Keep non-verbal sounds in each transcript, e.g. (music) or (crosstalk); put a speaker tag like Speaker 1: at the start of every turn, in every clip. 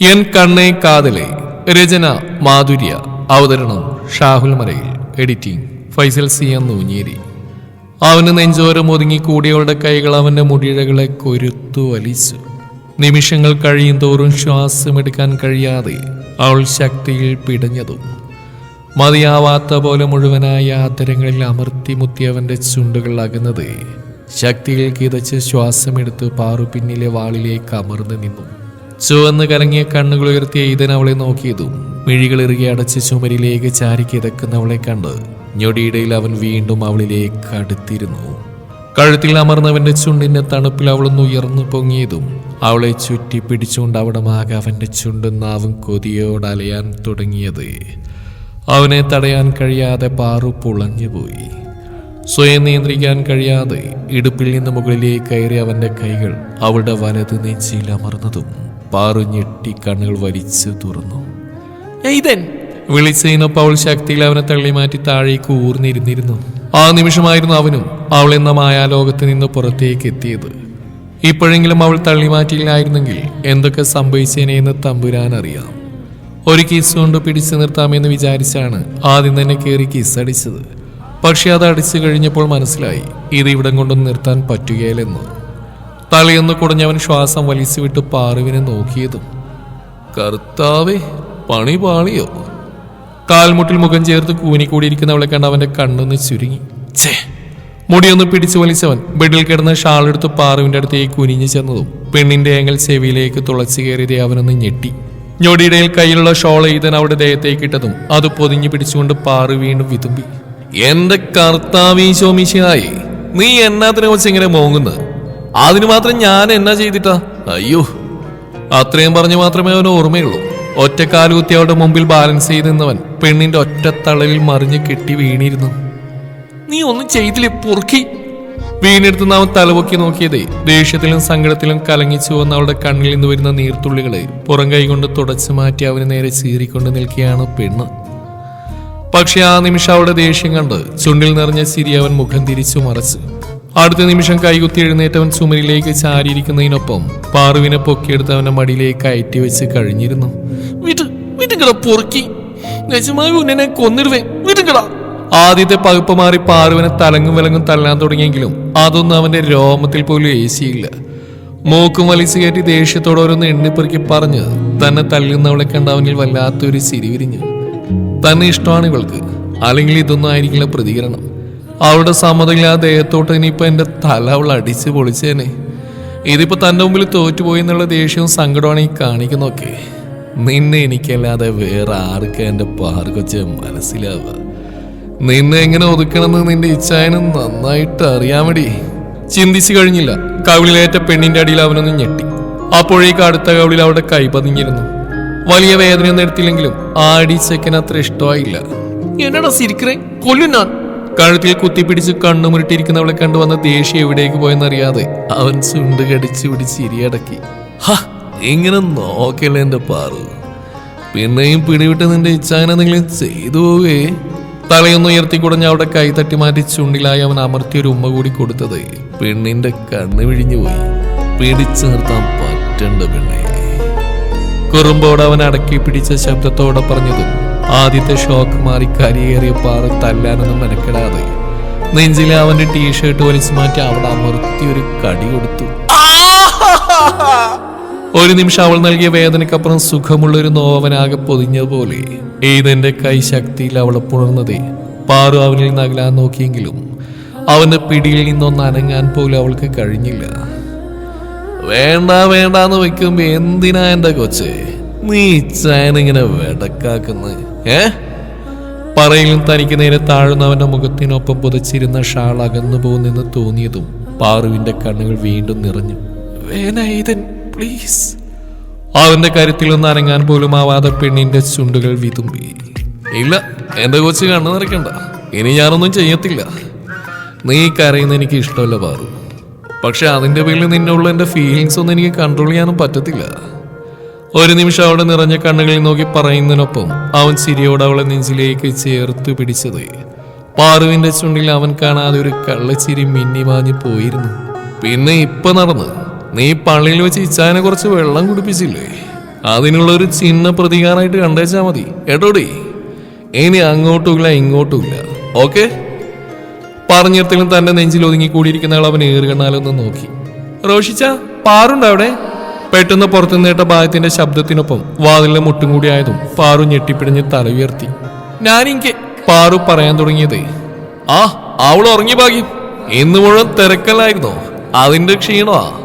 Speaker 1: N കണ്ണേ കാതലെ രചന മാധുര്യ. അവതരണം Shahul Marayil editing Faisal C N Noonjeri. അവന് നെഞ്ചോരം ഒതുങ്ങി കൂടിയവളുടെ കൈകൾ അവന്റെ മുടിയിഴകളെ കൊരുത്തു വലിച്ചു. നിമിഷങ്ങൾ കഴിയും തോറും ശ്വാസമെടുക്കാൻ കഴിയാതെ അവൾ ശക്തിയിൽ പിടഞ്ഞതും. മതിയാവാത്ത പോലെ മുഴുവനായ ആദരങ്ങളിൽ അമർത്തി മുത്തിയവന്റെ ചുണ്ടുകൾ അകന്നത് ശക്തിയിൽ കിതച്ച് ശ്വാസമെടുത്ത് പാറു പിന്നിലെ വാളിലേക്ക് അമർന്നു നിന്നു. ചുവന്ന് കലങ്ങിയ കണ്ണുകൾ ഉയർത്തിയ ഈതൻ അവളെ നോക്കിയതും മിഴികൾ ഇറുകി അടച്ച് ചുമരിലേക്ക് ചാരി കിതക്കുന്നവളെ കണ്ട് ഞൊടിയിടയിൽ അവൻ വീണ്ടും അവളിലേക്ക് അടുത്തിരുന്നു. കഴുത്തിൽ അമർന്നവന്റെ ചുണ്ടിന്റെ തണുപ്പിൽ അവളൊന്ന് ഉയർന്നു പൊങ്ങിയതും അവളെ ചുറ്റി പിടിച്ചുകൊണ്ട് അവിടെ മാകെ അവന്റെ ചുണ്ടും നാവും കൊതിയോട് അലയാൻ തുടങ്ങിയത്. അവനെ തടയാൻ കഴിയാതെ പാറു പുളഞ്ഞുപോയി സ്വയം നിയന്ത്രിക്കാൻ കഴിയാതെ ഇടുപ്പിൽ നിന്ന് മുകളിലേക്ക് കയറി അവന്റെ കൈകൾ അവളുടെ വലത് നെഞ്ചിയിൽ അമർന്നതും പാറു ഞെട്ടി കണ്ണുകൾ വലിച്ചു തുറന്നു. എയ്തൻ വിളിച്ചതിനൊപ്പം അവൾ ശക്തിയിൽ അവനെ തള്ളി മാറ്റി താഴേക്ക് ഊർന്നിരുന്നിരുന്നു. ആ നിമിഷമായിരുന്നു അവനും അവൾ എന്ന മായാലോകത്ത് നിന്ന് പുറത്തേക്ക് എത്തിയത്. ഇപ്പോഴെങ്കിലും അവൾ തള്ളി മാറ്റിയില്ലായിരുന്നെങ്കിൽ എന്തൊക്കെ സംഭവിച്ചേനെയെന്ന് തമ്പുരാൻ അറിയാം. ഒരു കിസ് കൊണ്ട് പിടിച്ചു നിർത്താമെന്ന് വിചാരിച്ചാണ് ആദ്യം തന്നെ കയറി കിസ് അടിച്ചത്. പക്ഷെ അത് അടിച്ചു കഴിഞ്ഞപ്പോൾ മനസ്സിലായി ഇത് ഇവിടം കൊണ്ടൊന്നും നിർത്താൻ പറ്റുകയില്ലെന്ന്. തലയൊന്ന് കുടഞ്ഞവൻ ശ്വാസം വലിച്ചുവിട്ട് പാറുവിനെ നോക്കിയതും കർത്താവേ പണി പാളിയോ? കാൽമുട്ടിൽ മുഖം ചേർത്ത് കൂനിക്കൂടിയിരിക്കുന്നവളെ കണ്ട് അവന്റെ കണ്ണൊന്ന് ചുരുങ്ങി. മുടിയൊന്ന് പിടിച്ചു വലിച്ചവൻ. ബെഡിൽ കിടന്ന ഷാളെടുത്ത് പാറുവിന്റെ അടുത്തേക്ക് കുനിഞ്ഞു ചെന്നതും പെണ്ണിന്റെ ഏങ്ങൽ ചെവിയിലേക്ക് തുളച്ചു കയറിയതേ അവനൊന്ന് ഞെട്ടി. ഞൊടിയിടയിൽ കയ്യിലുള്ള ഷോൾ ഈതൻ അവളുടെ ദേഹത്തേക്ക് ഇട്ടതും അത് പൊതിഞ്ഞു പിടിച്ചുകൊണ്ട് പാറു വീണ്ടും വിതുമ്പി. എന്റെ കർത്താവീശോമിശായി നീ എന്നാത്തിനെ വെച്ച് ഇങ്ങനെ മോങ്ങുന്നത്? അതിന് മാത്രം ഞാൻ എന്നാ ചെയ്തിട്ടാ? അയ്യോ അത്രയും പറഞ്ഞു മാത്രമേ അവന് ഓർമ്മയുള്ളൂ. ഒറ്റക്കാലുകുത്തി അവളുടെ മുമ്പിൽ ബാലൻസ് ചെയ്ത് നിന്നവൻ പെണ്ണിന്റെ ഒറ്റ തളവിൽ മറിഞ്ഞ് കെട്ടി വീണിരുന്നു. നീ ഒന്നും ചെയ്തില്ലേ പൊറുക്കി? വീണെടുത്ത് നാം തലപൊക്കി നോക്കിയതേ ദേഷ്യത്തിലും സങ്കടത്തിലും കലങ്ങിച്ചു വന്ന അവളുടെ കണ്ണിൽ നിന്ന് വരുന്ന നീർത്തുള്ളികളെ പുറം കൈകൊണ്ട് തുടച്ചു മാറ്റി അവന് നേരെ ചീറിക്കൊണ്ട് നിൽക്കുകയാണ് പെണ്ണ്. പക്ഷെ ആ നിമിഷം അവളുടെ ദേഷ്യം കണ്ട് ചുണ്ടിൽ നിറഞ്ഞ ചിരി അവൻ മുഖം തിരിച്ചു മറച്ചു. അടുത്ത നിമിഷം കൈകുത്തി എഴുന്നേറ്റവൻ ചുമരിലേക്ക് ചാരിയിരിക്കുന്നതിനൊപ്പം പാറുവിനെ പൊക്കിയെടുത്ത് മടിയിലേക്ക് കയറ്റി വെച്ച് കഴിഞ്ഞിരുന്നു. വിട്ട് വിട്ടുകട കൊന്നിടുവേ വീട്ടുകട ആദ്യത്തെ പകുപ്പ് മാറി പാറുവിനെ തലങ്ങും വിലങ്ങും തല്ലാൻ തുടങ്ങിയെങ്കിലും അതൊന്നും അവന്റെ രോമത്തിൽ പോലും ഏശിയില്ല. മൂക്കും വലിച്ചു കയറ്റി ദേഷ്യത്തോടെ ഓരോന്ന് എണ്ണിപ്പെറുക്കി പറഞ്ഞ് തന്നെ തല്ലുന്നവളെ കണ്ടവനിൽ വല്ലാത്തൊരു ചിരി വിരിഞ്ഞു. തന്നെ ഇഷ്ടമാണ് ഇവൾക്ക്. അല്ലെങ്കിൽ ഇതൊന്നും ആയിരിക്കില്ല പ്രതികരണം. അവളുടെ സമ്മതമില്ല ആ ദേഹത്തോട്ട് ഇനിയിപ്പോ എന്റെ തല അവൾ അടിച്ച് പൊളിച്ചേനെ. ഇതിപ്പോ തന്റെ മുമ്പിൽ തോറ്റുപോയി എന്നുള്ള ദേഷ്യവും സങ്കടമാണ് ഈ കാണിക്കുന്നൊക്കെ നിന്നെ എനിക്കല്ലാതെ വേറെ ആർക്കാ എന്റെ പാർക്കൊച്ച മനസ്സിലാവുക? നിന്നെ എങ്ങനെ ഒതുക്കണമെന്ന് നിന്റെ ഇച്ഛായനും നന്നായിട്ട് അറിയാമടി. ചിന്തിച്ചു കഴിഞ്ഞില്ല. കവിളിലേറ്റ പെണ്ണിന്റെ അടിയിൽ അവനൊന്ന് ഞെട്ടി. അപ്പോഴേക്ക് അടുത്ത കവിളിൽ അവിടെ കൈപതിഞ്ഞിരുന്നു വലിയ വേദനയൊന്നും എടുത്തില്ലെങ്കിലും ആ അടി ചെക്കൻ അത്ര ഇഷ്ടമായില്ല. എന്നടാ സിരിക്കറേ കൊല്ലും ഞാൻ. കഴുത്തിൽ കുത്തിപ്പിടിച്ച് കണ്ണുമുരുട്ടിയിരിക്കുന്നവളെ കണ്ടുവന്ന ദേഷ്യം എവിടേക്ക് പോയെന്നറിയാതെ അവൻ ചുണ്ട് കടിച്ചു പിടിച്ച് ഇരിയടക്കി ഇങ്ങനെ നോക്കല്ലേ എന്റെ പാറു. പിന്നെയും പിടിവിട്ട് നിന്റെ ഇച്ഛാനെന്തെങ്കിലും ചെയ്തു പോവേ. തലയൊന്ന് ഉയർത്തി കുടഞ്ഞ് അവിടെ കൈ തട്ടി മാറ്റി ചുണ്ടിലായി അവൻ അമർത്തിയ ഒരു ഉമ്മ കൂടി കൊടുത്തത്. പെണ്ണിന്റെ കണ്ണ് വിഴിഞ്ഞു പോയി. പിടിച്ചു നിർത്താൻ പറ്റണ്ട പെണ്ണേ. കുറുമ്പോടെ അവൻ അടക്കി പിടിച്ച ശബ്ദത്തോടെ പറഞ്ഞതും ആദ്യത്തെ ഷോക്ക് മാറി കരിയേറിയ പാറ തല്ലാനൊന്നും മെനക്കെടാതെ. നെഞ്ചിലെ അവന്റെ ടീഷർട്ട് വലിച്ചു മാറ്റി അവിടെ അമർത്തി ഒരു കടി കൊടുത്തു. ഒരു നിമിഷം അവൾ നൽകിയ സുഖമുള്ള ഒരു നോവനാകെ പൊതിഞ്ഞതുപോലെ ഏതെന്റെ കൈ ശക്തിയിൽ അവളെ പുണർന്നതേ? പാറു അവനിൽ നിന്ന് അകലാൻ നോക്കിയെങ്കിലും അവന്റെ പിടിയിൽ നിന്നൊന്ന് അനങ്ങാൻ പോലും അവൾക്ക് കഴിഞ്ഞില്ല. വേണ്ട വേണ്ടാന്ന് വെക്കുമ്പോ എന്തിനാ എന്റെ കൊച്ചേ? നീ ചായനിങ്ങനെ വെടക്കാക്കുന്നത് ഏ? പറയിലും തനിക്ക് നേരെ താഴ്ന്നവന്റെ മുഖത്തിനൊപ്പം പുതച്ചിരുന്ന ഷാൾ അകന്നു പോകുന്നെന്ന് തോന്നിയതും പാറുവിന്റെ കണ്ണുകൾ വീണ്ടും നിറഞ്ഞു. പ്ലീസ്. അവന്റെ കരുത്തിലൊന്ന് അനങ്ങാൻ പോലും ആവാതെ പെണ്ണിന്റെ ചുണ്ടുകൾ വിതുമ്പി. ഇല്ല എന്റെ കൊച്ചു കണ്ണു നിറയ്ക്കണ്ട. ഇനി ഞാനൊന്നും ചെയ്യത്തില്ല. നീ കരയുന്ന എനിക്ക് ഇഷ്ടമല്ല പാറു. പക്ഷെ അതിന്റെ പേരിൽ നിന്നുള്ള എന്റെ ഫീലിങ്സ് ഒന്നും എനിക്ക് കൺട്രോൾ ചെയ്യാനും പറ്റത്തില്ല. ഒരു നിമിഷം അവളുടെ നിറഞ്ഞ കണ്ണുകളിൽ നോക്കി പറയുന്നതിനൊപ്പം അവൻ ചിരിയോട് അവളെ നെഞ്ചിലേക്ക് ചേർത്തു പിടിച്ചത്. പാറുവിന്റെ ചുണ്ടിൽ അവൻ കാണാതെ ഒരു കള്ളച്ചിരി മിന്നിമാഞ്ഞു പോയിരുന്നു. പിന്നെ ഇപ്പൊ നടന്ന്? നീ പള്ളിയിൽ വെച്ച് ഇച്ചാനെ കുറച്ച് വെള്ളം കുടിപ്പിച്ചില്ലേ? അതിനുള്ള ഒരു ചിഹ്ന പ്രതികാരമായിട്ട് കണ്ടേച്ചാ മതി. എടോടി. ഇനി അങ്ങോട്ടുമില്ല ഇങ്ങോട്ടുമില്ല. ഓക്കെ? പറഞ്ഞിടത്തിലും തന്റെ നെഞ്ചിൽ ഒതുങ്ങി കൂടിയിരിക്കുന്ന ആൾ അവൻ ഏറുകണ്ണാലൊന്ന് നോക്കി. റോഷിച്ച പാറുണ്ടോ അവിടെ? പെട്ടെന്ന് പുറത്തു നേട്ട ഭാഗത്തിന്റെ ശബ്ദത്തിനൊപ്പം വാതിലിലെ മുട്ടും കൂടിയായതും പാറു ഞെട്ടിപ്പിടിഞ്ഞ് തല ഉയർത്തി. ഞാനിങ്ക പാറു പറയാൻ തുടങ്ങിയത്. ആ അവൾ ഉറങ്ങി ഭാഗ്യം. ഇന്ന് മുഴുവൻ തിരക്കല്ലായിരുന്നോ? അതിന്റെ ക്ഷീണമാ.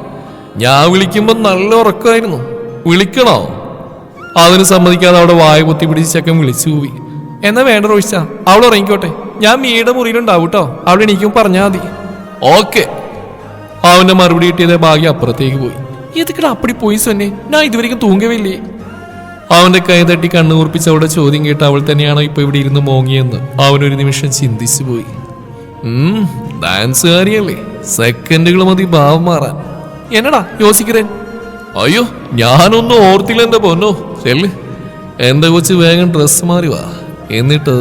Speaker 1: ഞാൻ വിളിക്കുമ്പോ നല്ല ഉറക്കമായിരുന്നു. വിളിക്കണോ? അതിന് സമ്മതിക്കാതെ അവിടെ വായ കുത്തി പിടിച്ച് ചെക്കൻ വിളിച്ചു പോയി എന്നാ വേണ്ട റോഷിച്ച അവൾ ഉറങ്ങിക്കോട്ടെ. ഞാൻ മീയുടെ മുറിയിലുണ്ടാവും കേട്ടോ അവിടെ എനിക്കും പറഞ്ഞാൽ മതി. ഓക്കെ. അവന്റെ മറുപടി കിട്ടിയത് ഭാഗ്യം അപ്പുറത്തേക്ക് പോയി. എതുക്കട അപ്പടി പോയി സൊന്നെ? ഞാൻ ഇതുവരെയും തൂങ്ങവേ ഇല്ലേ അവന്റെ കൈ തട്ടി കണ്ണുകൂർപ്പിച്ച് അവിടെ ചോദ്യം കേട്ട് അവൾ തന്നെയാണോ ഇപ്പൊ ഇവിടെ ഇരുന്ന് മോങ്ങിയെന്ന് ഒരു നിമിഷം ചിന്തിച്ചു പോയി. ഡാൻസുകാരിയല്ലേ സെക്കൻഡുകൾ മതി ഭാവം മാറാൻ. എന്നടാ യോസിക്കരൻ അയ്യോ ഞാനൊന്നും ഓർത്തില്ല എന്റെ പൊന്നോ? ചെല്ല്. എന്റെ കൊച്ച് വേഗം ഡ്രസ്സ് മാറി വാ. എന്നിട്ട്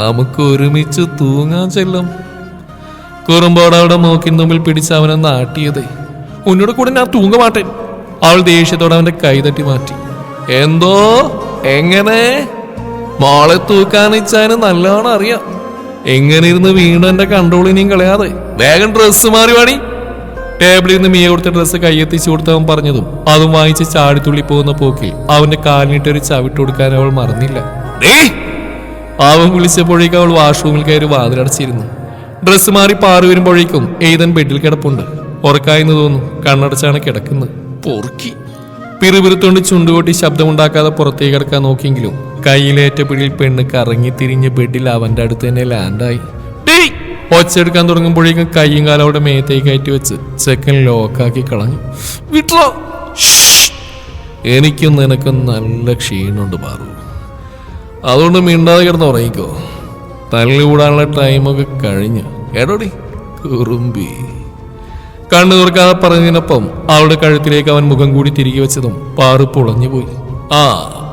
Speaker 1: നമുക്ക് ഒരുമിച്ച് തൂങ്ങാൻ ചെല്ലും. കുറുമ്പോട് അവിടെ മൂക്കിന് മുമ്പിൽ പിടിച്ച് അവനെ നാട്ടിയതേ. ഉന്നോട് കൂടെ ഞാൻ തൂങ്ങമാട്ടേൻ അവൾ ദേഷ്യത്തോടെ അവന്റെ കൈ തട്ടി മാറ്റി. എന്തോ? എങ്ങനെ? മോളെ തൂക്കാനിച്ചാന് നല്ലോണം അറിയാം. എങ്ങനെ ഇരുന്ന് വീണ്ടും എന്റെ കൺട്രോളിനെയും കളയാതെ. വേഗം ഡ്രസ്സ് മാറി വാടി. ടേബിളിൽ നിന്ന് മിയ കൊടുത്ത ഡ്രസ്സ് കൈയെത്തിച്ചു കൊടുത്തവൻ പറഞ്ഞതും അതും വാങ്ങിച്ച് ചാടിത്തുള്ളി പോകുന്ന പോക്കിൽ അവന്റെ കാലിനിട്ട് ഒരു ചവിട്ട് കൊടുക്കാൻ അവൾ മറന്നില്ല! അവൻ വിളിച്ചപ്പോഴേക്കും അവൾ വാഷ്റൂമിൽ കയറി വാതിലടച്ചിരുന്നു. ഡ്രസ്സ് മാറി പാറി വരുമ്പോഴേക്കും ഏതൻ ബെഡിൽ കിടപ്പുണ്ട്. ഉറക്കായെന്ന് തോന്നുന്നു. കണ്ണടച്ചാണ് കിടക്കുന്നത്. പൊറുക്കി. പിറുപിറുത്തോണ്ട് ചുണ്ടുകൊട്ടി ശബ്ദമുണ്ടാക്കാതെ പുറത്തേക്ക് കിടക്കാൻ നോക്കിയെങ്കിലും കയ്യിലേറ്റ പിടിയിൽ പെണ്ണ് കറങ്ങി തിരിഞ്ഞ് ബെഡിൽ അവന്റെ അടുത്ത് തന്നെ ലാൻഡായി. "ഡേയ്!" ഒച്ചെടുക്കാൻ തുടങ്ങുമ്പോഴേക്കും കയ്യും കാലം അവിടെ മേത്തേക്ക് കയറ്റി വെച്ച് ചെക്കൻ ലോക്കാക്കി കളഞ്ഞു. വിട്ടോ എനിക്കും നിനക്കും നല്ല ക്ഷീണമുണ്ട് പാറു അതുകൊണ്ട് മിണ്ടാതെ കിടന്ന് ഉറങ്ങിക്കോ. തല്ലുകൂടാനുള്ള ടൈമൊക്കെ കഴിഞ്ഞു. എടോടി കുറുമ്പി. കണ്ണു തുറക്കാതെ പറഞ്ഞതിനൊപ്പം അവളുടെ കഴുത്തിലേക്ക് അവൻ മുഖം കൂടി തിരികെ വെച്ചതും പാറു പൊളഞ്ഞു പോയി. ആ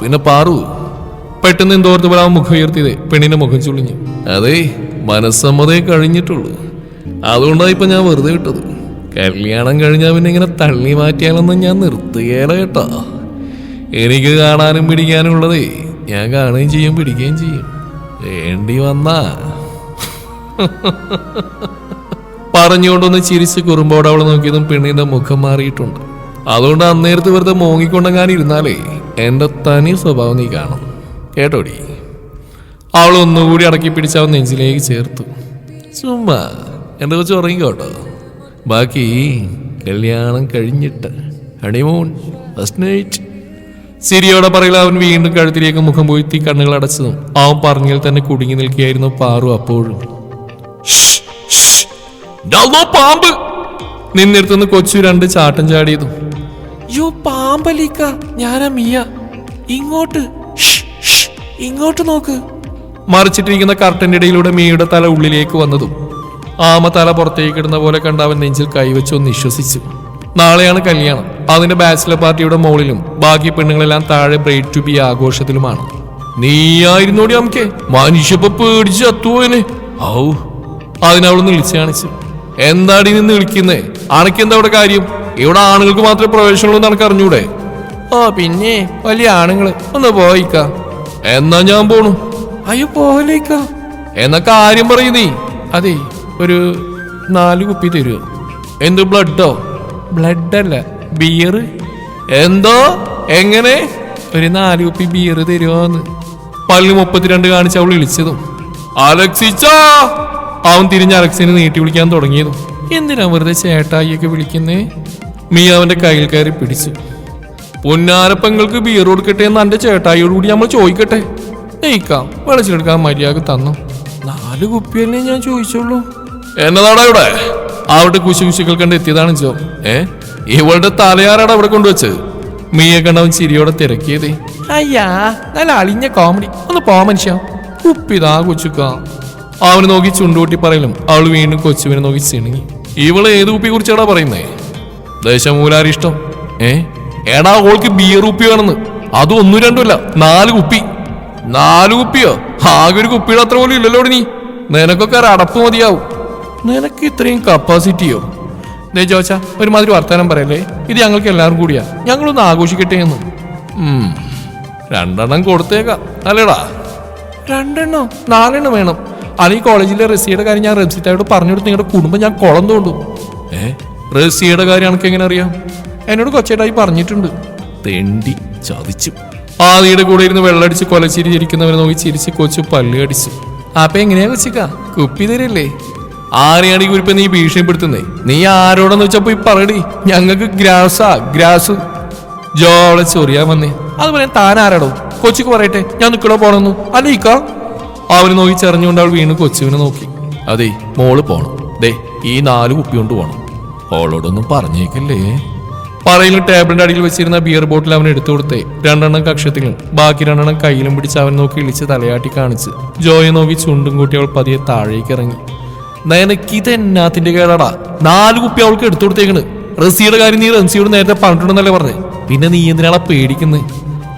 Speaker 1: പിന്നെ പാറു. പെട്ടെന്ന് എന്തോർത്ത് പോലെ അവൻ മുഖം ഉയർത്തിയത്? പെണ്ണിന്റെ മുഖം ചുളിഞ്ഞു. അതെ മനസ്സമ്മതേ കഴിഞ്ഞിട്ടുള്ളൂ. അതുകൊണ്ടാണ് ഇപ്പൊ ഞാൻ വെറുതെ വിട്ടത് കല്യാണം കഴിഞ്ഞാൽ പിന്നെ ഇങ്ങനെ തള്ളി മാറ്റിയാലൊന്നും ഞാൻ നിർത്തുകയില്ല കേട്ടോ. എനിക്ക് കാണാനും പിടിക്കാനും ഉള്ളതേ ഞാൻ കാണുകയും ചെയ്യും പിടിക്കുകയും ചെയ്യും. വേണ്ടി വന്നാ. (laughs) പറഞ്ഞുകൊണ്ടൊന്ന് ചിരിച്ച് കുറുമ്പോടെ അവളെ നോക്കിയതും പെണ്ണിന്റെ മുഖം മാറിയിട്ടുണ്ട്. അതുകൊണ്ട് അന്നേരത്ത് വെറുതെ മോങ്ങിക്കൊണ്ടെങ്ങാനും ഇരുന്നാലേ തനി സ്വഭാവം നീ കാണും. കേട്ടോടി? അവൾ ഒന്നുകൂടി അടക്കി പിടിച്ച് അവൻ നെഞ്ചിലേക്ക് ചേർത്തു. ചുമ്മാ എന്റെ കൊച്ചു ഉറങ്ങിക്കോട്ടോ ബാക്കി കല്യാണം കഴിഞ്ഞിട്ട് ഹണിമൂൺ ഫസ്റ്റ് നൈറ്റ് സിരിയോടെ അവൻ വീണ്ടും കഴുത്തിലേക്ക് മുഖം പോയി കണ്ണുകൾ അടച്ചതും അവൻ പറഞ്ഞതിൽ തന്നെ കുടുങ്ങി നിൽക്കുകയായിരുന്നു പാറു അപ്പോഴും. "ഷ്ഷ്, ഷ്ഷ്, ഡാ പാമ്പ്? നിന്നിടത്തുനിന്ന് കൊച്ചു രണ്ട് ചാട്ടം ചാടിയതു. യോ പാമ്പലിക്ക ഞാനാ മിയ. ഇങ്ങോട്ട്. ഇങ്ങോട്ട് നോക്ക്. മറിച്ചിട്ടിരിക്കുന്ന കർട്ടന്റെ ഇടയിലൂടെ മിയയുടെ തല ഉള്ളിലേക്ക് വന്നതും ആമ തല പുറത്തേക്ക് ഇടുന്ന പോലെ കണ്ട അവൻ നെഞ്ചിൽ കൈവച്ചു ഒന്ന് വിശ്വസിച്ചു. നാളെയാണ് കല്യാണം. അതിന്റെ ബാച്ചിലർ പാർട്ടിയുടെ മോളിലും ബാക്കി പെണ്ണുങ്ങളെല്ലാം താഴെ ബ്രൈഡ് ടു ബി ആഘോഷത്തിലുമാണ്. നീയായിരുന്നോടി നമുക്ക് മനുഷ്യപ്പ പേടിച്ച് അത്തുപോയനെ ഔ. അതിനവളൊന്ന് വിളിച്ചു കാണിച്ചു. എന്താടി നിന്ന് വിളിക്കുന്നേ? എന്താ ഇവിടെ കാര്യം? ഇവിടെ ആണുങ്ങൾക്ക് മാത്രമേ പ്രവേശനമുള്ളൂ എന്ന് അറിഞ്ഞൂടെ? ഓ പിന്നെ വലിയ ആണുങ്ങൾ. ഒന്ന് പോയിക്ക. എന്നാ ഞാൻ പോണു? അയ്യോ പോലേക്ക എന്നാ കാര്യം പറയുന്നേ അതെ ഒരു നാല് കുപ്പി തരുമോ എന്ത് ബ്ലഡോ? ബ്ലഡ് അല്ല ബിയർ എന്തോ? എങ്ങനെ? ഒരു നാല് കുപ്പി ബിയർ തരുമോന്ന് പല്ല് മുപ്പത്തിരണ്ട് കാണിച്ച് അവൾ വിളിച്ചതും അലക്സിച്ചാ! അവൻ തിരിഞ്ഞ് അലക്സിനെ നീട്ടി വിളിക്കാൻ തുടങ്ങിയതും. എന്തിനാ വെറുതെ ചേട്ടായിയൊക്കെ വിളിക്കുന്നേ? മീ അവന്റെ കയ്യിൽ കയറി പിടിച്ചു. പൊന്നാരപ്പങ്ങൾക്ക് ബിയർ കൊടുക്കട്ടെ എന്ന് എന്റെ ചേട്ടായിയോട് കൂടി നമ്മൾ ചോദിക്കട്ടെ? നെയ്ക്കാം വെളിച്ചെടുക്കാൻ മര്യാദ തന്നു. നാല് കുപ്പിയല്ലേ ഞാൻ ചോദിച്ചുള്ളൂ? എന്നതാടാ ഇവിടെ? അവിടെ കുശി കുശികൾ കണ്ട് എത്തിയതാണ് ജോ. ഏ? ഇവളുടെ തലയാറാണ് അവിടെ കൊണ്ടുവച്ചത് മീയെ കണ്ടവൻ ചിരിയോടെ തിരക്കിയതേ. അയ്യാ നല്ല അളിഞ്ഞ കോമഡി ഒന്ന് പോ മനുഷ്യ. കുപ്പിതാ കൊച്ചുക്ക. അവന് നോക്കി ചുണ്ടുകൂട്ടി പറയലും അവൾ വീണ്ടും കൊച്ചുവിനെ നോക്കി ചിണുങ്ങി. ഇവൾ ഏത് കുപ്പി കുറിച്ചാടാ പറയുന്നേ ദശമൂലാരിഷ്ടം ഏ? എടാ ഓൾക്ക് ബിയർ കുപ്പി വേണമെന്ന്. അത് ഒന്നും രണ്ടുമല്ല നാല് കുപ്പി. നാല് കുപ്പിയോ? ആകെ ഒരു കുപ്പിയുടെ അത്ര പോലും ഇല്ലല്ലോ നീ. നിനക്കൊക്കെ അടപ്പ് മതിയാവും. നിനക്ക് ഇത്രയും കപ്പാസിറ്റിയോ? ദേ ചോച്ച ഒരുമാതിരി വർത്തമാനം പറയല്ലേ? ഇത് ഞങ്ങൾക്ക് എല്ലാവരും കൂടിയാ. ഞങ്ങളൊന്ന് ആഘോഷിക്കട്ടെ എന്ന്. രണ്ടെണ്ണം കൊടുത്തേക്കാം. അല്ലേടാ? രണ്ടെണ്ണം? നാലെണ്ണം വേണം. അല്ലെങ്കിൽ കോളേജിലെ റസിയുടെ കാര്യം ഞാൻ റെസിറ്റായോട് പറഞ്ഞു കൊടുത്ത് നിങ്ങളുടെ കുടുംബം ഞാൻ കുളം തോണ്ടും. ഏ? റസിയുടെ കാര്യം എനിക്ക് എങ്ങനെ അറിയാം? എന്നോട് കൊച്ചേട്ടായി പറഞ്ഞിട്ടുണ്ട്. തെണ്ടി ചതിച്ചു. ആദിയുടെ കൂടെ ഇരുന്ന് വെള്ളടിച്ച് കൊലച്ചിരി ചിരിക്കുന്നവരെ നോക്കി ചിരിച്ച് കൊച്ചു പല്ല് അടിച്ചു അപ്പൊ എങ്ങനെയാ കൊച്ചിക്ക കുപ്പി തരല്ലേ? ആരെയാണ് ഈ കുരിപ്പ് നീ ഭീഷണിപ്പെടുത്തുന്നേ? നീ ആരോടെന്ന് വെച്ചാ പോയി പറയടി. ഞങ്ങൾക്ക് ഗ്രാസാ ഗ്രാസ്. ജോളെ ചൊറിയാൻ വന്നേ. അതുപോലെ താൻ ആരാടോ? കൊച്ചിക്ക് പറയട്ടെ ഞാൻ നിക്കടോ പോണെന്നു? അല്ലീക്ക അവന് നോക്കി ചെറിഞ്ഞുകൊണ്ട് അവൾ വീണ് കൊച്ചുവിനെ നോക്കി. അതെ മോൾ പോണം. ദേ ഈ നാല് കുപ്പി കൊണ്ട് പോണം. അവളോടൊന്നും പറഞ്ഞേക്കല്ലേ? പറയിൽ ടേബിളിന്റെ അടിയിൽ വെച്ചിരുന്ന ബിയർ ബോട്ടിൽ അവൻ എടുത്തു കൊടുത്തേ. രണ്ടെണ്ണം കക്ഷത്തിലും ബാക്കി രണ്ടെണ്ണം കയ്യിലും പിടിച്ച് അവൻ നോക്കി ഇളിച്ച് തലയാട്ടി കാണിച്ച്. ജോയെ നോക്കി ചുണ്ടും കൂട്ടി അവൾ പതിയെ താഴേക്ക് ഇറങ്ങി. നിനക്കിത് എന്നാത്തിന്റെ കേടാടാ? നാല് കുപ്പി അവൾക്ക് എടുത്തു കൊടുത്തേക്കണ്. റസിയുടെ കാര്യം നീ റസിയോട് നേരത്തെ പറഞ്ഞിട്ടുണ്ടെന്നല്ലേ പറഞ്ഞേ. പിന്നെ നീ എന്തിനാളാ പേടിക്കുന്നത്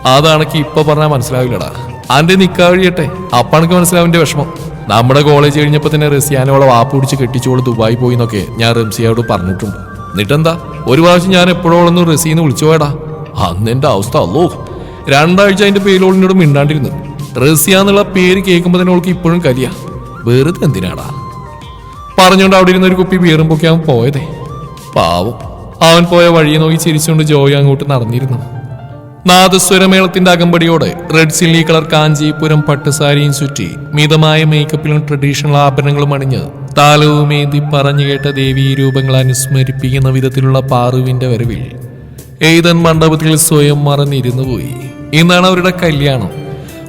Speaker 1: അതാണെങ്കിൽ ഇപ്പൊ പറഞ്ഞാൽ മനസ്സിലാവില്ലടാ. അന്റെ നിക്കാ അപ്പണക്ക് മനസ്സിലാവിന്റെ വിഷമം. നമ്മുടെ കോളേജ് കഴിഞ്ഞപ്പോ തന്നെ റസിയാനോളെ വാപ്പ് പിടിച്ച് കെട്ടിച്ചോൾ ദുബായി പോയി എന്നൊക്കെ ഞാൻ റംസിയോട് പറഞ്ഞിട്ടുണ്ട്. എന്നിട്ടെന്താ? ഒരു പ്രാവശ്യം ഞാൻ എപ്പോഴോളൊന്ന് റസീന്ന് വിളിച്ചു പോയടാ. അന്ന് എന്റെ അവസ്ഥ അല്ലോ രണ്ടാഴ്ച അതിന്റെ പേരോളിനോട് മിണ്ടാണ്ടിരുന്നു. റസിയ എന്നുള്ള പേര് കേൾക്കുമ്പോൾ തന്നെ അവൾക്ക് ഇപ്പോഴും കലിയ. വെറുതെ എന്തിനാടാ? പറഞ്ഞുകൊണ്ട് അവിടെ ഇരുന്ന ഒരു കുപ്പി ബിയറും പൊക്കി അവൻ പോയതേ. പാവം. അവൻ പോയ വഴിയെ നോക്കി ചിരിച്ചുകൊണ്ട് ജോയി അങ്ങോട്ട് നടന്നിരുന്നു. നാദസ്വരമേളത്തിന്റെ അകമ്പടിയോടെ റെഡ് സില്ലി കളർ കാഞ്ചീപുരം പട്ടുസാരിയും ചുറ്റി മിതമായ മേക്കപ്പിലും ട്രഡീഷണൽ ആഭരണങ്ങളും അണിഞ്ഞ് താലവുമേന്തി പറഞ്ഞു കേട്ട ദേവീ രൂപങ്ങൾ അനുസ്മരിപ്പിക്കുന്ന വിധത്തിലുള്ള പാറുവിന്റെ വരവിൽ എയ്തൻ മണ്ഡപത്തിൽ സ്വയം മറന്നിരുന്നു പോയി. ഇന്നാണ് അവരുടെ കല്യാണം.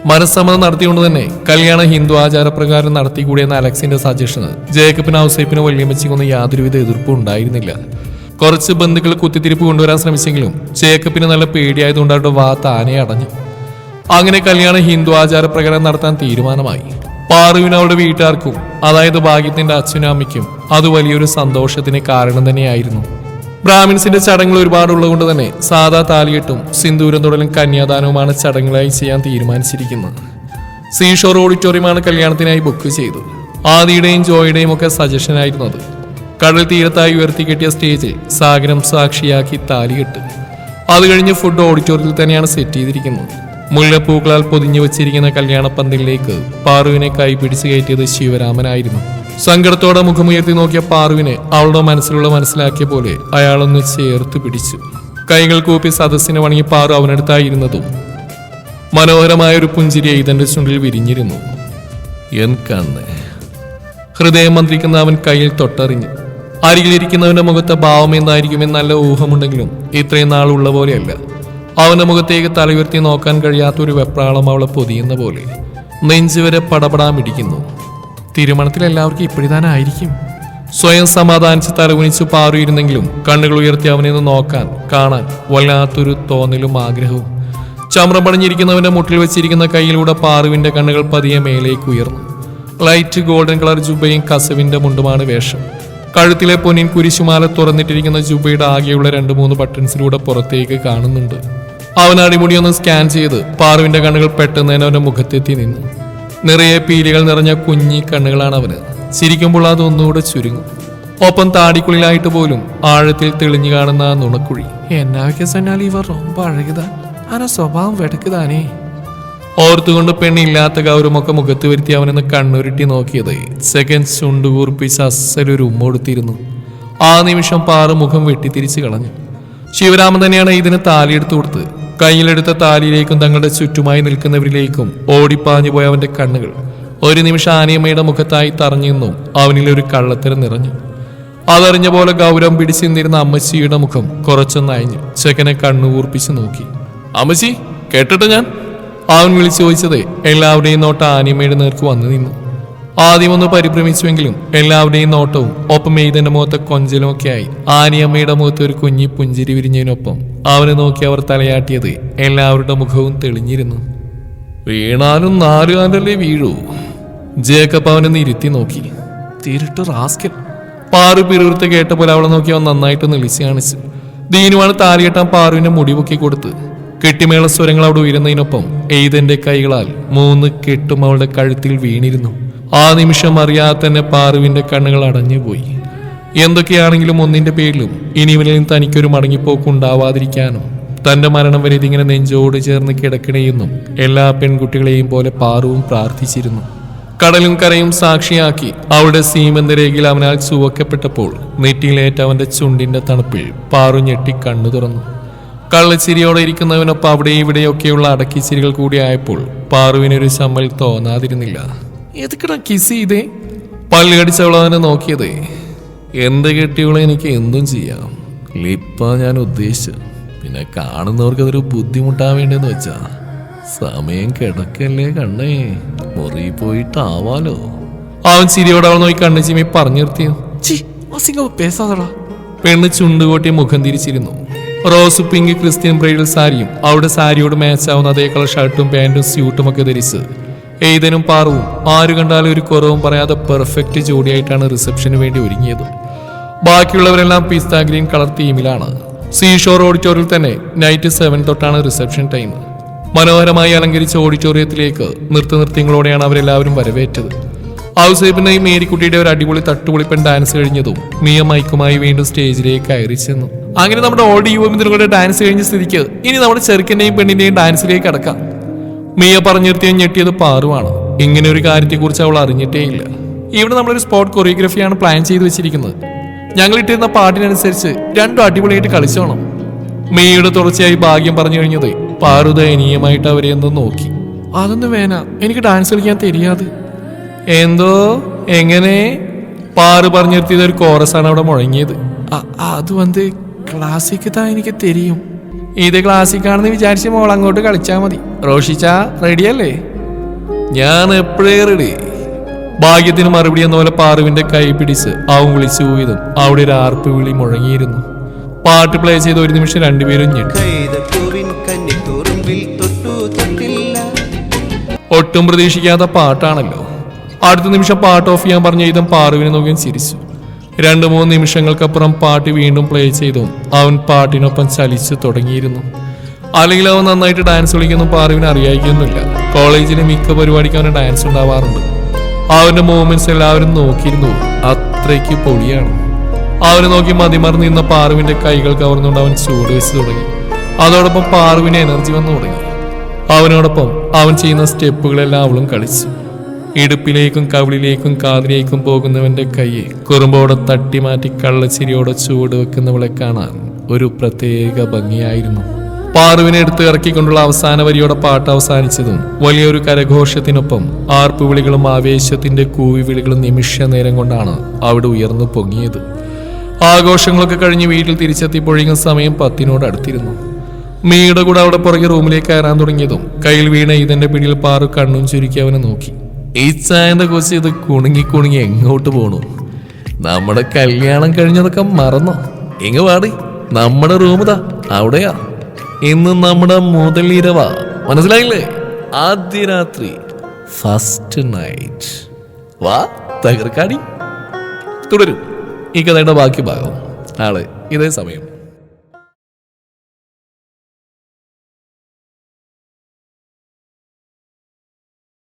Speaker 1: മനസ്സമ്മതം നടത്തിക്കൊണ്ട് തന്നെ കല്യാണ ഹിന്ദു ആചാരപ്രകാരം നടത്തിക്കൂടിയെന്ന അലക്സിന്റെ സജഷന് ജേക്കബിന് ഔസേപ്പിന് വല്യമ്മച്ചിക്കൊന്നും യാതൊരുവിധ എതിർപ്പും ഉണ്ടായിരുന്നില്ല. കുറച്ച് ബന്ധുക്കൾ കുത്തിത്തിരിപ്പ് കൊണ്ടുവരാൻ ശ്രമിച്ചെങ്കിലും ജേക്കബിന് നല്ല പേടിയായതുകൊണ്ട് അവരുടെ വാ താനെ അടഞ്ഞു. അങ്ങനെ കല്യാണം ഹിന്ദു ആചാരപ്രകാരം നടത്താൻ തീരുമാനമായി. പാറുവിന് അവളുടെ വീട്ടുകാർക്കും അതായത് ഭാഗ്യത്തിന്റെ അച്ഛനും അമ്മയ്ക്കും അത് വലിയൊരു സന്തോഷത്തിന് കാരണം തന്നെയായിരുന്നു. ബ്രാഹ്മിൻസിന്റെ ചടങ്ങുകൾ ഒരുപാടുള്ളത് കൊണ്ട് തന്നെ സാധാ താലികെട്ടും സിന്ദൂരം തുടലും കന്യാദാനവുമാണ് ചടങ്ങുകളായി ചെയ്യാൻ തീരുമാനിച്ചിരിക്കുന്നത്. സീഷോർ ഓഡിറ്റോറിയമാണ് കല്യാണത്തിനായി ബുക്ക് ചെയ്തു ആദിയുടെയും ജോയുടെയും ഒക്കെ സജഷൻ ആയിരുന്നു അത്. കടൽ തീരത്തായി ഉയർത്തി സ്റ്റേജ് സാഗരം സാക്ഷിയാക്കി താലികെട്ട് അത് കഴിഞ്ഞ് ഫുഡ് ഓഡിറ്റോറിയത്തിൽ തന്നെയാണ് സെറ്റ് ചെയ്തിരിക്കുന്നത്. മുല്ലപ്പൂക്കളാൽ പൊതിഞ്ഞു വെച്ചിരിക്കുന്ന കല്യാണപ്പന്തലിലേക്ക് പാറുവിനെ കൈ പിടിച്ചു കയറ്റിയത് ശിവരാമനായിരുന്നു. സങ്കടത്തോടെ മുഖമുയർത്തി നോക്കിയ പാറുവിനെ അവളുടെ മനസ്സിലുള്ള മനസ്സിലാക്കിയ പോലെ അയാളൊന്ന് ചേർത്ത് പിടിച്ചു. കൈകൾ കൂപ്പി സദസ്സിനെ വണങ്ങി പാറു അവനടുത്തായിരുന്നതും മനോഹരമായ ഒരു പുഞ്ചിരി ഐതന്റെ ചുണ്ടിൽ വിരിഞ്ഞിരുന്നു. എൻ കണ്ണ്. ഹൃദയം മന്ത്രിക്കുന്ന അവൻ കയ്യിൽ തൊട്ടറിഞ്ഞു. അരികിലിരിക്കുന്നവന്റെ മുഖത്തെ ഭാവം എന്തായിരിക്കുമെന്ന് നല്ല ഊഹമുണ്ടെങ്കിലും ഇത്രയും നാളുള്ള പോലെയല്ല. അവന്റെ മുഖത്തേക്ക് തല ഉയർത്തി നോക്കാൻ കഴിയാത്ത ഒരു വെപ്രാളം അവളെ പൊതിയുന്ന പോലെ. നെഞ്ചുവരെ പടപടാമിടിക്കുന്നു തിരുമണത്തിൽ എല്ലാവർക്കും ഇപ്പോഴിതാനായിരിക്കും സ്വയം സമാധാനിച്ച് തലകുനിച്ച് പാറിയിരുന്നെങ്കിലും കണ്ണുകൾ ഉയർത്തി അവനെ ഒന്ന് നോക്കാൻ കാണാൻ വല്ലാത്തൊരു തോന്നലും ആഗ്രഹവും. ചമ്രം പടഞ്ഞിരിക്കുന്നവന്റെ മുട്ടിൽ വെച്ചിരിക്കുന്ന കയ്യിലൂടെ പാറുവിന്റെ കണ്ണുകൾ പതിയെ മേലേക്ക് ഉയർന്നു. ലൈറ്റ് ഗോൾഡൻ കളർ ജുബയും കസവിന്റെ മുണ്ടുമാണ് വേഷം. കഴുത്തിലെ പൊന്നിൻ കുരിശുമാല തുറന്നിട്ടിരിക്കുന്ന ജുബയുടെ ആകെയുള്ള രണ്ട് മൂന്ന് ബട്ടൺസിലൂടെ പുറത്തേക്ക് കാണുന്നുണ്ട് അവൻ അടിമുടി ഒന്ന് സ്കാൻ ചെയ്ത് പാറുവിന്റെ കണ്ണുകൾ പെട്ടെന്ന് തന്നെ അവന്റെ മുഖത്തെത്തി നിന്നു നിറയെ പീലികൾ നിറഞ്ഞ കുഞ്ഞി കണ്ണുകളാണ് അവന് ചിരിക്കുമ്പോൾ അത് ഒന്നുകൂടെ ചുരുങ്ങും ഒപ്പം താടിക്കുള്ളിലായിട്ട് പോലും ആഴത്തിൽ തെളിഞ്ഞു കാണുന്ന ആ നുണക്കുഴി എന്നാക്കെ സന്നാൽ ഇവർ ரொம்ப അഴകുതാ ആന സ്വഭാവം വെടക്കുതാനേ ഓർത്തുകൊണ്ട് പെണ്ണില്ലാത്ത ഗൗരവമൊക്കെ മുഖത്ത് വരുത്തി അവനെന്ന് കണ്ണുരുട്ടി നോക്കിയത്. സെക്കൻഡ് ചുണ്ടുകൂർപ്പിച്ച് അസ്സലൊരു ഉമ്മ കൊടുത്തിരുന്നു. ആ നിമിഷം പാറ മുഖം വെട്ടിത്തിരിച്ച് കളഞ്ഞു. ശിവരാമൻ തന്നെയാണ് ഇതിന് താലിയെടുത്തു കൊടുത്ത് കയ്യിലെടുത്ത താലിയിലേക്കും തങ്ങളുടെ ചുറ്റുമായി നിൽക്കുന്നവരിലേക്കും ഓടിപ്പാഞ്ഞു പോയ അവന്റെ കണ്ണുകൾ. ഒരു നിമിഷം ആനിയമ്മയുടെ മുഖത്തായി തറഞ്ഞു നിന്നും. അവനിൽ ഒരു കള്ളത്തരം നിറഞ്ഞു. അതറിഞ്ഞ പോലെ ഗൗരവം പിടിച്ചിരുന്നിരുന്ന അമ്മച്ചിയുടെ മുഖം കുറച്ചൊന്നയഞ്ഞു ചെക്കനെ കണ്ണുകൂർപ്പിച്ച് നോക്കി. അമ്മച്ചി കേട്ടിട്ട് ഞാൻ? അവൻ വിളിച്ചു ചോദിച്ചത് എല്ലാവരുടെയും നോട്ടം ആനിമയുടെ നേർക്ക് വന്നു നിന്നു. ആദ്യം ഒന്ന് പരിഭ്രമിച്ചുവെങ്കിലും എല്ലാവരുടെയും നോട്ടവും ഒപ്പം എയ്തന്റെ മുഖത്തെ കൊഞ്ചലും ഒക്കെ ആയി. ആനിയമ്മയുടെ മുഖത്ത് ഒരു കുഞ്ഞി പുഞ്ചിരി വിരിഞ്ഞതിനൊപ്പം അവനെ നോക്കി അവർ തലയാട്ടിയത് എല്ലാവരുടെ മുഖവും തെളിഞ്ഞിരുന്നു. വീണാലും നാലുകാലല്ലേ വീഴൂ. ജേക്കബ് അവനെ നിരുത്തി നോക്കി. തിരുട്ട് റാസ്കൽ. പാറു പിറുവിറുത്ത് കേട്ട പോലെ അവളെ നോക്കി അവൻ നന്നായിട്ട് നിളിച്ച് കാണിച്ചു. ദീനുവാണ് താലികെട്ടാൻ പാറുവിനെ മുടി പൊക്കി കൊടുത്ത് കെട്ടിമേള സ്വരങ്ങൾ അവിടെ ഉയരുന്നതിനൊപ്പം എയ്തന്റെ കൈകളാൽ മൂന്ന് കെട്ടും അവളുടെ കഴുത്തിൽ വീണിരുന്നു. ആ നിമിഷം അറിയാതെ തന്നെ പാറുവിന്റെ കണ്ണുകൾ അടഞ്ഞുപോയി എന്തൊക്കെയാണെങ്കിലും ഒന്നിന്റെ പേരിലും ഇനി ഇവനിൽ തനിക്കൊരു മടങ്ങിപ്പോക്ക് ഉണ്ടാവാതിരിക്കാനും തന്റെ മരണം വരെ ഇതിങ്ങനെ നെഞ്ചോട് ചേർന്ന് കിടക്കണേയെന്നും എല്ലാ പെൺകുട്ടികളെയും പോലെ പാറുവും പ്രാർത്ഥിച്ചിരുന്നു. കടലും കരയും സാക്ഷിയാക്കി അവളുടെ സീമന്തരേഖയിൽ അവനാൽ ചുവക്കപ്പെട്ടപ്പോൾ നെറ്റിയിലേറ്റ അവന്റെ ചുണ്ടിന്റെ തണുപ്പിൽ പാറു ഞെട്ടി കണ്ണു തുറന്നു. കള്ളച്ചിരിയോടെ ഇരിക്കുന്നവനൊപ്പം അവിടെ ഇവിടെയൊക്കെയുള്ള അടക്കിച്ചിരികൾ കൂടി ആയപ്പോൾ പാറുവിനൊരു ചമ്മൽ തോന്നാതിരുന്നില്ല. എതുക്കടാ കിസ് ചെയ്തേ പല്ല് കടിച്ചവളവനെ നോക്കിയതേ. എന്ത് കെട്ടിയോളെ എനിക്ക് എന്തും ചെയ്യാം. ലിപ്പ ഞാൻ ഉദ്ദേശിച്ചു. പിന്നെ കാണുന്നവർക്ക് അതൊരു ബുദ്ധിമുട്ടാൻ വേണ്ടെന്ന് വെച്ചാ. സമയം കിടക്കല്ലേ കണ്ണേ. മുറി പോയിട്ടാവാലോ. അവൻ ചിരിയോടെ അവൾ നോക്കി കണ്ണു ചിമ്മി പറഞ്ഞു നിർത്തിയോ പെണ്ണ് ചുണ്ടുകൂട്ടി മുഖം തിരിച്ചിരുന്നു. റോസ് പിങ്ക് ക്രിസ്ത്യൻ ബ്രൈഡൽ സാരിയും. അവിടെ സാരിയോട് മാച്ച് ആവുന്ന അതേ കളർ ഷർട്ടും പാന്റും സ്യൂട്ടും ഒക്കെ ധരിച്ച്. എയ്തനും പാറവും ആര് കണ്ടാലും ഒരു കുറവും പറയാതെ പെർഫെക്റ്റ് ജോഡിയായിട്ടാണ് റിസപ്ഷന് വേണ്ടി ഒരുങ്ങിയത്. ബാക്കിയുള്ളവരെല്ലാം പിസ്ത ഗ്രീൻ കളർ തീമിലാണ്. സീഷോർ ഓഡിറ്റോറിയത്തിൽ തന്നെ നൈറ്റ് സെവൻ തൊട്ടാണ് റിസപ്ഷൻ ടൈം. മനോഹരമായി അലങ്കരിച്ച ഓഡിറ്റോറിയത്തിലേക്ക് നൃത്തനൃത്യങ്ങളോടെയാണ് അവരെല്ലാവരും വരവേറ്റത്. ഔസേബിനെയും മേരിക്കുട്ടിയുടെ ഒരു അടിപൊളി തട്ടുപൊളിപ്പൻ ഡാൻസ് കഴിഞ്ഞതും മിയ മൈക്കുമായി വീണ്ടും സ്റ്റേജിലേക്ക് കയറി ചെന്നു. അങ്ങനെ നമ്മുടെ ഓൾഡ് യുവമിത്രങ്ങളുടെ ഡാൻസ് കഴിഞ്ഞ സ്ഥിതിക്ക് ഇനി നമ്മുടെ ചെറുക്കന്റെയും പെണ്ണിന്റെയും ഡാൻസിലേക്ക് അടക്കാം മിയ പറഞ്ഞിരുത്തിയ ഞെട്ടിയത് പാറുവാണ്. ഇങ്ങനെ ഒരു കാര്യത്തെക്കുറിച്ച് അവൾ അറിഞ്ഞിട്ടേയില്ല ഇവിടെ നമ്മളൊരു സ്പോട്ട് കൊറിയോഗ്രഫിയാണ് പ്ലാൻ ചെയ്തു വെച്ചിരിക്കുന്നത്. ഞങ്ങൾ ഇട്ടിരുന്ന പാട്ടിനനുസരിച്ച് രണ്ടും അടിപൊളിയായിട്ട് കളിച്ചോണം. മിയയുടെ തുടർച്ചയായി ഭാഗ്യം പറഞ്ഞു കഴിഞ്ഞത് പാറുദയനീയമായിട്ട് അവരെ ഒന്ന് നോക്കി. അതൊന്നും വേന എനിക്ക് ഡാൻസ് കളിക്കാൻ തരിയാതെ. എന്തോ എങ്ങനെ പാറ് പറഞ്ഞു നിർത്തിയത് ഒരു കോറസാണ് അവിടെ മുഴങ്ങിയത്. അത് വന്ന് ക്ലാസിക് താ എനിക്ക് തെരിയും. ഇത് ക്ലാസിക് ആണെന്ന് വിചാരിച്ച് മോൾ അങ്ങോട്ട് കളിച്ചാ മതി. റോഷിച്ച റെഡിയല്ലേ ഞാൻ എപ്പോഴേ റെഡി ഭാഗ്യത്തിന് മറുപടി എന്ന പോലെ പാറുവിന്റെ കൈ പിടിച്ച് അവൻ വിളിച്ചു പോയതും അവിടെ ഒരു ആർപ്പ് വിളി മുഴങ്ങിയിരുന്നു. പാട്ട് പ്ലേ ചെയ്ത് ഒരു നിമിഷം രണ്ടുപേരും ഞെട്ടി. ഒട്ടും പ്രതീക്ഷിക്കാത്ത പാട്ടാണല്ലോ. അടുത്ത നിമിഷം പാട്ട് ഓഫ് ചെയ്യാൻ പറഞ്ഞ ഇതും പാറുവിനെ നോക്കിയും ചിരിച്ചു. രണ്ടു മൂന്ന് നിമിഷങ്ങൾക്കപ്പുറം പാട്ട് വീണ്ടും പ്ലേ ചെയ്തു. അവൻ പാട്ടിനൊപ്പം ചലിച്ചു തുടങ്ങിയിരുന്നു. അല്ലെങ്കിൽ അവൻ നന്നായിട്ട് ഡാൻസ് കളിക്കുന്നു പാറുവിന് അറിയായിക്കൊന്നുമില്ല കോളേജിലെ മിക്ക പരിപാടിക്ക് അവന് ഡാൻസ് ഉണ്ടാവാറുണ്ട്. അവന്റെ മൂവ്മെന്റ്സ് എല്ലാവരും നോക്കിയിരുന്നു. അത്രയ്ക്ക് പൊളിയാണ്. അവനെ നോക്കി മതിമറന്ന് നിന്ന പാറുവിന്റെ കൈകൾ കവർന്നുകൊണ്ട് അവൻ ചൂട് വെച്ച് തുടങ്ങി. അതോടൊപ്പം പാറുവിന് എനർജി വന്നു തുടങ്ങി. അവനോടൊപ്പം അവൻ ചെയ്യുന്ന സ്റ്റെപ്പുകളെല്ലാം അവളും കളിച്ചു. ഇടുപ്പിലേക്കും കവിളിലേക്കും കാതിലേക്കും പോകുന്നവന്റെ കൈയെ കുറുമ്പോടെ തട്ടി മാറ്റി കള്ളച്ചിരിയോടെ ചുവട് വെക്കുന്നവളെ കാണാൻ ഒരു പ്രത്യേക ഭംഗിയായിരുന്നു. പാറുവിനെ എടുത്ത് ഇറക്കിക്കൊണ്ടുള്ള അവസാന വരിയോടെ പാട്ട് അവസാനിച്ചതും വലിയൊരു കരഘോഷത്തിനൊപ്പം ആർപ്പുവിളികളും ആവേശത്തിന്റെ കൂവിവിളികളും നിമിഷ നേരം കൊണ്ടാണ് അവിടെ ഉയർന്നു പൊങ്ങിയത്. ആഘോഷങ്ങളൊക്കെ കഴിഞ്ഞ് വീട്ടിൽ തിരിച്ചെത്തിയപ്പോഴേക്കും സമയം പത്തിനോട് അടുത്തിരുന്നു. മീയുടെ കൂടെ അവിടെ പുറകെ റൂമിലേക്ക് കയറാൻ തുടങ്ങിയതും കയ്യിൽ വീണ ഇതിന്റെ പിടിയിൽ പാറു കണ്ണും ചുരുക്കി അവനെ നോക്കി. ഈ ചായന്റെ കൊച്ചി ഇത് കുണുങ്ങി കുണുങ്ങി എങ്ങോട്ട് പോണു? നമ്മുടെ കല്യാണം കഴിഞ്ഞതൊക്കെ മറന്നോ? എങ്ങ പാടി നമ്മുടെ റൂമിതാ അവിടെയാ. ഇന്ന് നമ്മുടെ മുതലിരവാ മനസ്സിലായില്ലേ? ആദ്യ രാത്രി ഫസ്റ്റ് നൈറ്റ് വാ തകർക്കാടി. തുടരും. ഈ കഥയുടെ ബാക്കി ഭാഗം നാളെ ഇതേ സമയം.